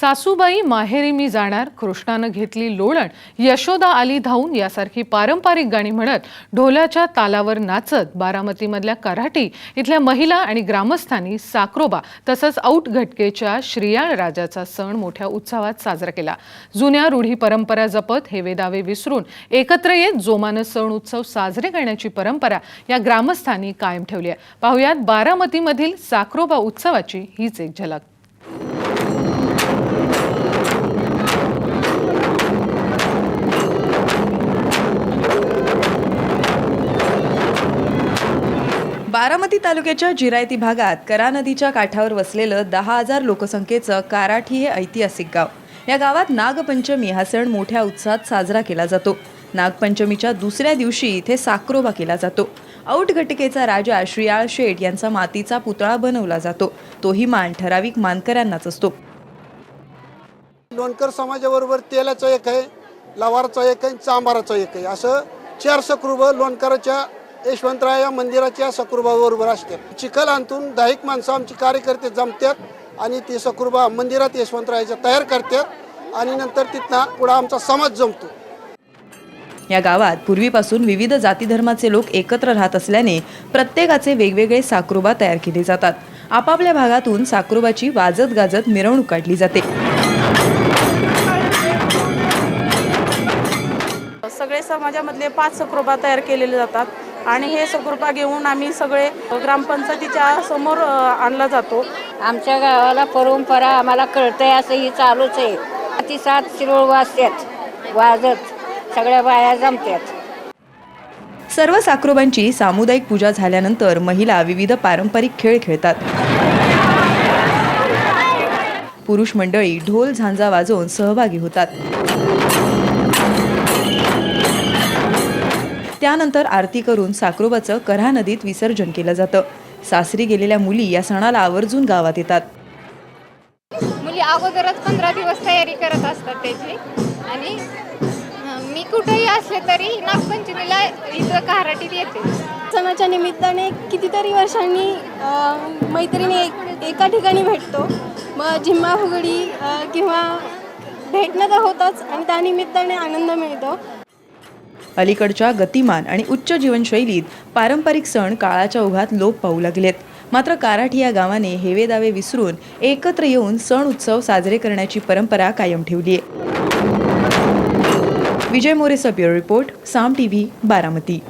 सासूबाई माहेरी मी जाणार. कृष्णानं घेतली लोळण. यशोदा आली धावून यासारखी पारंपरिक गाणी म्हणत ढोलाच्या तालावर नाचत बारामतीमधल्या कराटी इथल्या महिला आणि ग्रामस्थांनी साक्रोबा तसंच औट घटकेच्या श्रियाळ राजाचा सण मोठ्या उत्साहात साजरा केला. जुन्या रूढी परंपरा जपत हे वेदावे विसरून एकत्र येत जोमानं सण उत्सव साजरे करण्याची परंपरा या ग्रामस्थांनी कायम ठेवली आहे. पाहुयात बारामतीमधील साक्रोबा उत्सवाची हीच एक झलक. बारामती तालुक्याच्या जिरायती भागात करा नदीच्या काठावर वसलेलं दहा हजार लोकसंख्येचं काराठी हे ऐतिहासिक गाव. या गावात नागपंचमी हा सण मोठ्या उत्साहात साजरा केला जातो. नागपंचमीच्या दुसऱ्या दिवशी इथे साक्रोबा केला जातो. औट घटकेचा राजा श्रीयाळ शेठ यांचा मातीचा पुतळा बनवला जातो. तोही मान ठराविक मानकऱ्यांनाच असतो. लोणकर समाजाबरोबर तेलाचं एक आहे लवारचं एक आहे चांबाराचं एक आहे. असं चार सक्रुब लोणकराच्या यशवंतराय या मंदिराच्या सकृबाबरोबर असतात चिखल आणतून दहाक माणसं आमची कार्यकर्ते जमतात आणि ती सकृबा मंदिरात यशवंतरायाच्या तयार करतात आणि नंतर तिथनं पुढं आमचा समाज जमतो. या गावात पूर्वीपासून विविध जाती धर्माचे लोक एकत्र राहत असल्याने प्रत्येकाचे वेगवेगळे साक्रोबा तयार केले जातात. आपापल्या भागातून साक्रोबाची वाजत गाजत मिरवणूक काढली जाते. सगळे समाजामधले पाच सकृपा तयार केलेले जातात. आणि हे सकृपा घेऊन आम्ही सगळे ग्रामपंचायतीच्या समोर आणला जातो. आमच्या गावाला परंपरा आम्हाला कळतंय असं ही चालूच आहे. ती सात शिरोळ वाजतात वाजत सगळ्या बाया जमतात. सर्व साक्रोबांची सामुदायिक पूजा झाल्यानंतर महिला विविध पारंपरिक खेळ खेळतात. पुरुष मंडळी ढोल झांजा वाजवून सहभागी होतात. त्यानंतर आरती करून साक्रोबाचं कऱ्हा नदीत विसर्जन केलं जातं. सासरी गेलेल्या मुली या सणाला आवर्जून गावात येतात. मुली अगोदरच पंधरा दिवस तयारी करत असतात त्याची. आणि मी कुठेही असले तरी नागपंचमीला इथं कहाराटीत येते. सणाच्या निमित्ताने कितीतरी वर्षांनी अ, मैत्रिणी एक एका ठिकाणी भेटतो. मग झिम्मा फुगडी अ, किंवा भेटणं तर होतंच आणि त्या निमित्ताने आनंद मिळतो. अलीकडच्या गतिमान आणि उच्च जीवनशैलीत पारंपरिक सण काळाच्या ओघात लोप पाहू लागलेत. मात्र काराठी या गावाने हेवेदावे विसरून एकत्र येऊन सण उत्सव साजरे करण्याची परंपरा कायम ठेवली आहे. Vijay More bureau report Saam T V Baramati.